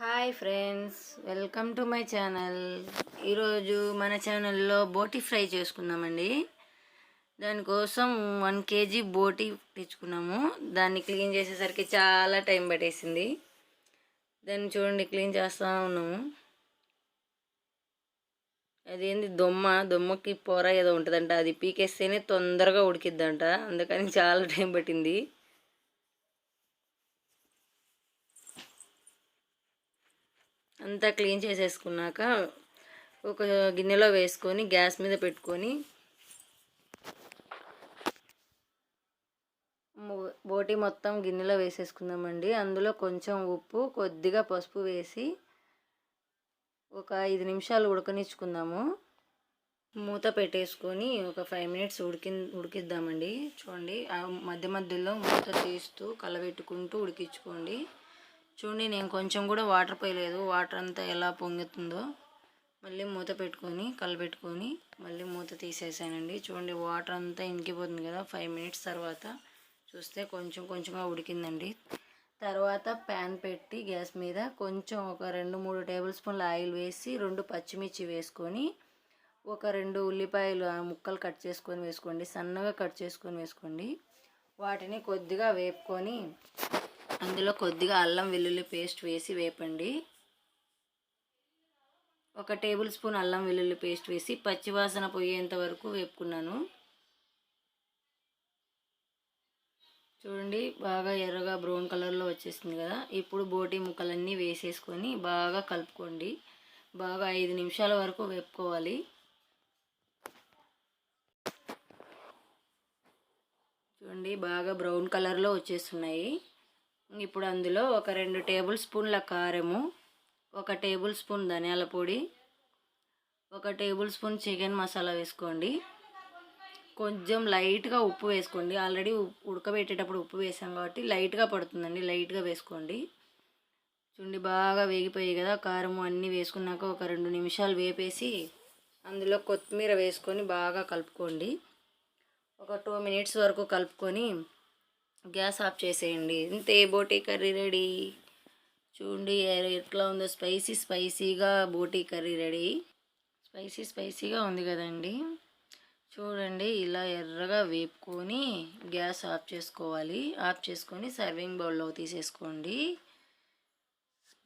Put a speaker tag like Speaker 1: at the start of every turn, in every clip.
Speaker 1: Hi friends welcome to my channel. ఈరోజు మన ఛానల్లో బోటి ఫ్రై చేసుకుందామండి. దానికోసం వన్ కేజీ బోటి తెచ్చుకున్నాము. దాన్ని క్లీన్ చేసేసరికి చాలా టైం పట్టేసింది. దాన్ని చూడండి క్లీన్ చేస్తూ ఉన్నాము. అదేంది దొమ్మ? దొమ్మకి పొర ఏదో ఉంటుందంట. అది పీకేస్తేనే తొందరగా ఉడికిద్దంట. అందుకని చాలా టైం పట్టింది. అంతా క్లీన్ చేసేసుకున్నాక ఒక గిన్నెలో వేసుకొని గ్యాస్ మీద పెట్టుకొని బోటి మొత్తం గిన్నెలో వేసేసుకుందామండి. అందులో కొంచెం ఉప్పు కొద్దిగా పసుపు వేసి ఒక ఐదు నిమిషాలు ఉడకనిచ్చుకుందాము. మూత పెట్టేసుకొని ఒక ఫైవ్ మినిట్స్ ఉడికి ఉడికిద్దామండి. చూడండి మధ్య మధ్యలో మూత తీస్తూ కలబెట్టుకుంటూ ఉడికించుకోండి. చూడండి నేను కొంచెం కూడా వాటర్ పోయలేదు. వాటర్ అంతా ఎలా పొంగుతుందో మళ్ళీ మూత పెట్టుకొని కలపెట్టుకొని మళ్ళీ మూత తీసేసానండి. చూడండి వాటర్ అంతా ఇంకిపోతుంది కదా ఫైవ్ మినిట్స్ తర్వాత చూస్తే కొంచెం కొంచెంగా ఉడికిందండి. తర్వాత ప్యాన్ పెట్టి గ్యాస్ మీద కొంచెం ఒక రెండు మూడు టేబుల్ స్పూన్ల ఆయిల్ వేసి రెండు పచ్చిమిర్చి వేసుకొని ఒక రెండు ఉల్లిపాయలు ముక్కలు కట్ చేసుకొని వేసుకోండి. సన్నగా కట్ చేసుకొని వేసుకోండి. వాటిని కొద్దిగా వేపుకొని అందులో కొద్దిగా అల్లం వెల్లుల్లి పేస్ట్ వేసి వేపండి. ఒక టేబుల్ స్పూన్ అల్లం వెల్లుల్లి పేస్ట్ వేసి పచ్చివాసన పోయేంత వరకు వేపుకున్నాను. చూడండి బాగా ఎర్రగా బ్రౌన్ కలర్లో వచ్చేసింది కదా. ఇప్పుడు బోటి ముక్కలన్నీ వేసేసుకొని బాగా కలుపుకోండి. బాగా ఐదు నిమిషాల వరకు వేపుకోవాలి. చూడండి బాగా బ్రౌన్ కలర్లో వచ్చేస్తున్నాయి. ఇప్పుడు అందులో ఒక రెండు టేబుల్ స్పూన్ల కారము ఒక టేబుల్ స్పూన్ ధనియాల పొడి ఒక టేబుల్ స్పూన్ చికెన్ మసాలా వేసుకోండి. కొంచెం లైట్గా ఉప్పు వేసుకోండి. ఆల్రెడీ ఉడకబెట్టేటప్పుడు ఉప్పు వేసాం కాబట్టి లైట్గా పడుతుందండి. లైట్గా వేసుకోండి. చూడండి బాగా వేగిపోయాయి కదా కారం అన్నీ వేసుకున్నాక ఒక రెండు నిమిషాలు వేపేసి అందులో కొత్తిమీర వేసుకొని బాగా కలుపుకోండి. ఒక టూ మినిట్స్ వరకు కలుపుకొని గ్యాస్ ఆఫ్ చేసేయండి. ఇంతే బోటీ కర్రీ రెడీ? చూడండి ఎట్లా ఉందో స్పైసీ స్పైసీగా బోటీ కర్రీ రెడీ. స్పైసీ స్పైసీగా ఉంది కదండి. చూడండి ఇలా ఎర్రగా వేపుకొని గ్యాస్ ఆఫ్ చేసుకోవాలి. ఆఫ్ చేసుకొని సర్వింగ్ బౌల్లో తీసేసుకోండి.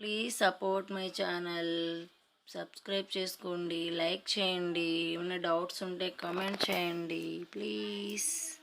Speaker 1: Please support my channel. Subscribe చేసుకోండి. లైక్ చేయండి. ఏమైనా డౌట్స్ ఉంటే కమెంట్ చేయండి. ప్లీజ్.